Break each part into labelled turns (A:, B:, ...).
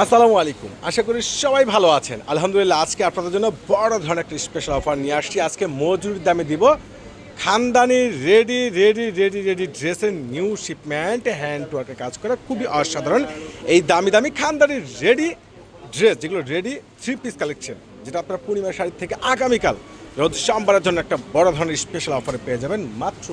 A: আসসালামু আলাইকুম। আশা করি সবাই ভালো আছেন। আলহামদুলিল্লাহ, আজকে আপনাদের জন্য বড় ধরনের একটা স্পেশাল অফার নিয়ে আসছি। আজকে মজুরির দামে দিব খানদানি রেডি রেডি রেডি রেডি ড্রেসের নিউ শিপমেন্ট হ্যান্ড ওয়ার্কের কাজ করা খুবই অসাধারণ। এই দামি দামি খানদানি রেডি ড্রেস যেগুলো রেডি থ্রি পিস কালেকশন যেটা আপনারা পূর্ণিমা শাড়ি থেকে আগামীকাল, রোজ সোমবারের জন্য একটা বড় ধরনের স্পেশাল অফারে পেয়ে যাবেন মাত্র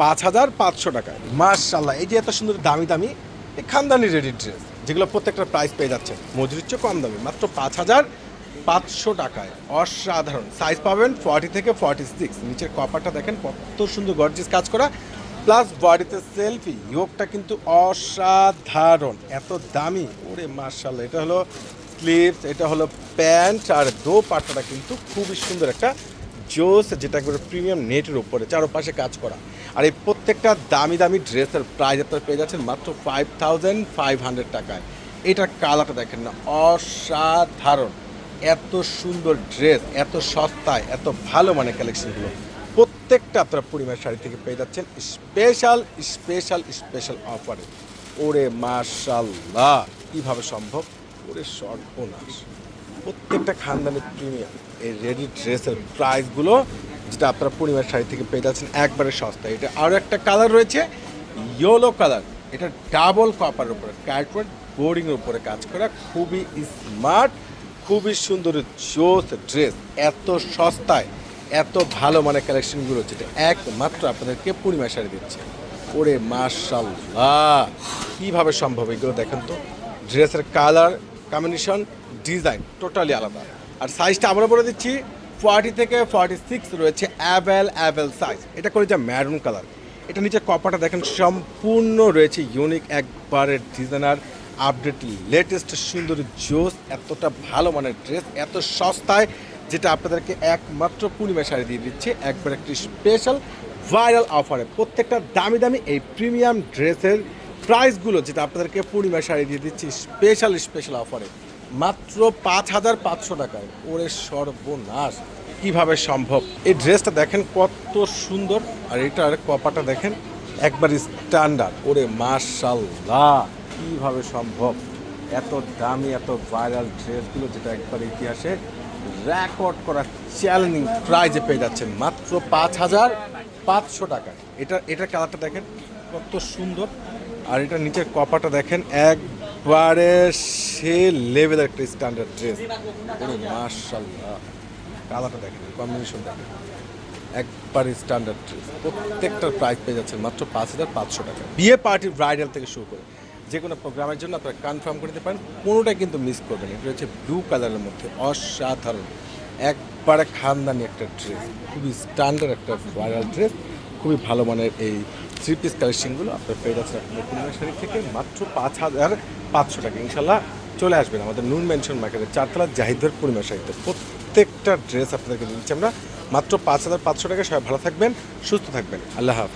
A: পাঁচ হাজার পাঁচশো টাকায়। মার্শাল্লাহ এই যে এত সুন্দর দামি দামি, এই খানদানি রেডি ড্রেস যেগুলো প্রত্যেকটা প্রাইস পেয়ে যাচ্ছে মজুরির চেয়ে কম দামে, মাত্র পাঁচ হাজার পাঁচশো টাকায়। অসাধারণ। সাইজ পাবেন ফর্টি থেকে ফর্টি সিক্স নিচের কপারটা দেখেন কত সুন্দর গর্জিস কাজ করা। প্লাস বডিতে সেলফি ইয়োগটা কিন্তু অসাধারণ। এত দামি। ওরে মার্শাল এটা হলো স্লিভস এটা হলো প্যান্ট আর দো পাট্টাটা কিন্তু খুবই সুন্দর একটা জোস, যেটা করে প্রিমিয়াম নেটের উপরে, চারপাশে কাজ করা। আর এই প্রত্যেকটা দামি দামি ড্রেসের প্রাইস আপনারা পেয়ে যাচ্ছেন মাত্র ফাইভ থাউজেন্ড ফাইভ হান্ড্রেড টাকায়। এটার কালারটা দেখেন না, অসাধারণ। এত সুন্দর ড্রেস, এত সস্তায়, এত ভালো মানে কালেকশনগুলো প্রত্যেকটা আপনারা পরিমাণ শাড়ি থেকে পেয়ে যাচ্ছেন স্পেশাল স্পেশাল স্পেশাল অফারে ওরে মাশাল্লাহ কীভাবে সম্ভব? ওরে সর্বনাশ। প্রত্যেকটা খানদানের প্রিমিয়াম এই রেডি ড্রেসের প্রাইসগুলো যেটা আপনারা পরিবার শাড়ি থেকে পেয়ে যাচ্ছেন, একবারে সস্তা এটা আরও একটা কালার রয়েছে ইয়েলো কালার। এটা ডাবল কপার উপরে কার্টওয়ার্ড বোর্ডিংয়ের উপরে কাজ করা, খুবই স্মার্ট খুবই সুন্দর জোস ড্রেস এত সস্তায়, এত ভালো মানে কালেকশনগুলো যেটা একমাত্র আপনাদেরকে পূর্ণিমা শাড়ি দিচ্ছে। ওরে মার্শাল্লাহ কীভাবে সম্ভব এগুলো দেখেন তো? ড্রেসের কালার কম্বিনেশন ডিজাইন টোটালি আলাদা। আর সাইজটা আমরা বলে দিচ্ছি ফর্টি থেকে ফর্টি সিক্স রয়েছে অ্যাভেল অ্যাভেল সাইজ এটা করে যা ম্যারুন কালার এটা নিচে কপাটা দেখেন, সম্পূর্ণ রয়েছে ইউনিক একবারের ডিজাইনার আপডেট লেটেস্ট সুন্দর জোস এতটা ভালো মানের ড্রেস এত সস্তায়, যেটা আপনাদেরকে একমাত্র পূর্ণিমা শাড়ি দিয়ে দিচ্ছে। একবার একটি স্পেশাল ভাইরাল অফারে প্রত্যেকটা দামি দামি এই প্রিমিয়াম ড্রেসের প্রাইসগুলো যেটা আপনাদেরকে পূর্ণিমা শাড়ি দিয়ে দিচ্ছি স্পেশাল স্পেশাল অফারে মাত্র পাঁচ হাজার পাঁচশো টাকায়। ওরে সর্বনাশ, কীভাবে সম্ভব? এই ড্রেসটা দেখেন কত সুন্দর, আর এটার কপাটা দেখেন একবার স্ট্যান্ডার্ড ওরে মার্শাল্লাহ কীভাবে সম্ভব? এত দামি, এত ভাইরাল ড্রেসগুলো যেটা একবার ইতিহাসে রেকর্ড করা চ্যালেঞ্জিং প্রাইজে পেয়ে যাচ্ছেন। মাত্র পাঁচ হাজার পাঁচশো টাকায়। এটা এটার কালারটা দেখেন কত সুন্দর। আর এটা নিচের কপাটা দেখেন, একবারে সে লেভেলের একটা স্ট্যান্ডার্ড ড্রেস মার্শাল্লাহ কালারটা দেখেন কম্বিনেশন দেখেন। একবার স্ট্যান্ডার্ড ড্রেস প্রত্যেকটার প্রাইস পেয়ে যাচ্ছেন মাত্র পাঁচ হাজার পাঁচশো টাকা। বিয়ে পার্টি ব্রাইডাল থেকে শুরু করে যে কোনো প্রোগ্রামের জন্য আপনারা কনফার্ম করে দিতে পারেন, কোনোটাই কিন্তু মিস করবেন এটা হচ্ছে ব্লু কালারের মধ্যে অসাধারণ। একবারে খানদানি একটা ড্রেস খুবই স্ট্যান্ডার্ড একটা ভাইরাল ড্রেস খুবই ভালো মানের এই থ্রি পিস কালেকশনগুলো আপনার পেয়ে যাচ্ছেন আপনার পূর্ণিমা শাড়ি থেকে মাত্র পাঁচ হাজার পাঁচশো টাকা। ইনশাল্লাহ চলে আসবেন আমাদের নুন মেনশন মার্কেটে চারতলা জাহিদের পূর্ণিমা শাড়িতে। প্রত্যেকটা ড্রেস আপনাদেরকে দিচ্ছি আমরা। মাত্র পাঁচ হাজার পাঁচশো টাকা সবাই ভালো থাকবেন, সুস্থ থাকবেন। আল্লাহ হাফিজ।